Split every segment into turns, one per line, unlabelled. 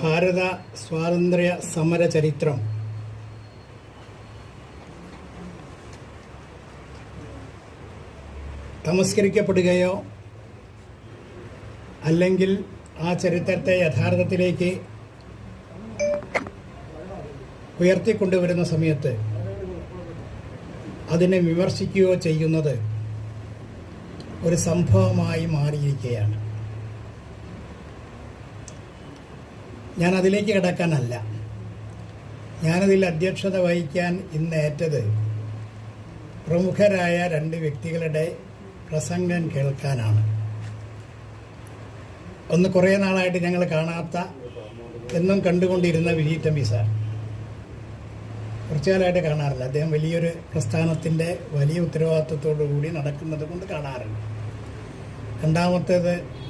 ഭാരത സ്വാതന്ത്ര്യ സമര ചരിത്രം. തമസ്കരിക്കപ്പെടുകയോ അല്ലെങ്കിൽ ആ ചരിത്രത്തെ യഥാർത്ഥത്തിലേക്ക് ഉയർത്തിക്കൊണ്ടുവരുന്ന സമയത്ത് അതിനെ വിമർശിക്കുകയോ ചെയ്യുന്നത് ഒരു സംഭവമായി മാറിയിരിക്കുകയാണ്. ഞാൻ അതിലേക്ക് കിടക്കാനല്ല. ഞാനതിൽ അധ്യക്ഷത വഹിക്കാൻ ഇന്നേറ്റത് പ്രമുഖരായ രണ്ട് വ്യക്തികളുടെ പ്രസംഗം കേൾക്കാനാണ്. ഒന്ന് കുറേ നാളായിട്ട് ഞങ്ങൾ കാണാത്ത എന്നും കണ്ടുകൊണ്ടിരുന്ന വിനീത് എം പി സാർ. കുറച്ചു കാലമായിട്ട് കാണാറില്ല. അദ്ദേഹം വലിയൊരു പ്രസ്ഥാനത്തിന്റെ വലിയ ഉത്തരവാദിത്വത്തോടു കൂടി നടക്കുന്നത് കൊണ്ട് കാണാറുണ്ട്. രണ്ടാമത്തേത്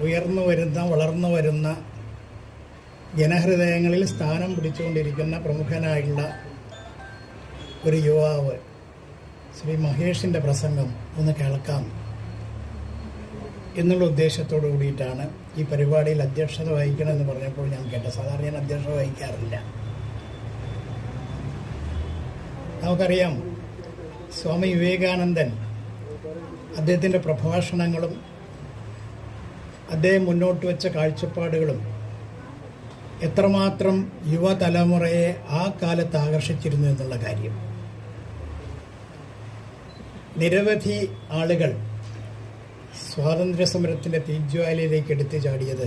ഉയർന്നു വരുന്ന വളർന്നു വരുന്ന ജനഹൃദയങ്ങളിൽ സ്ഥാനം പിടിച്ചുകൊണ്ടിരിക്കുന്ന പ്രമുഖനായുള്ള ഒരു യുവാവ് ശ്രീ മഹേഷിന്റെ പ്രസംഗം ഒന്ന് കേൾക്കാം എന്നുള്ള ഉദ്ദേശത്തോടു കൂടിയിട്ടാണ് ഈ പരിപാടിയിൽ അധ്യക്ഷത വഹിക്കണമെന്ന് പറഞ്ഞപ്പോൾ ഞാൻ കേട്ടത്. സാധാരണ ഞാൻ അധ്യക്ഷത വഹിക്കാറില്ല. നമുക്കറിയാം സ്വാമി വിവേകാനന്ദൻ അദ്ദേഹത്തിന്റെ പ്രഭാഷണങ്ങളും അദ്ദേഹം മുന്നോട്ട് വെച്ച കാഴ്ചപ്പാടുകളും എത്രമാത്രം യുവതലമുറയെ ആ കാലത്ത് ആകർഷിച്ചിരുന്നു എന്നുള്ള കാര്യം. നിരവധി ആളുകൾ സ്വാതന്ത്ര്യ സമരത്തിന്റെ തീജ്വാലയിലേക്ക് എടുത്തു ചാടിയത്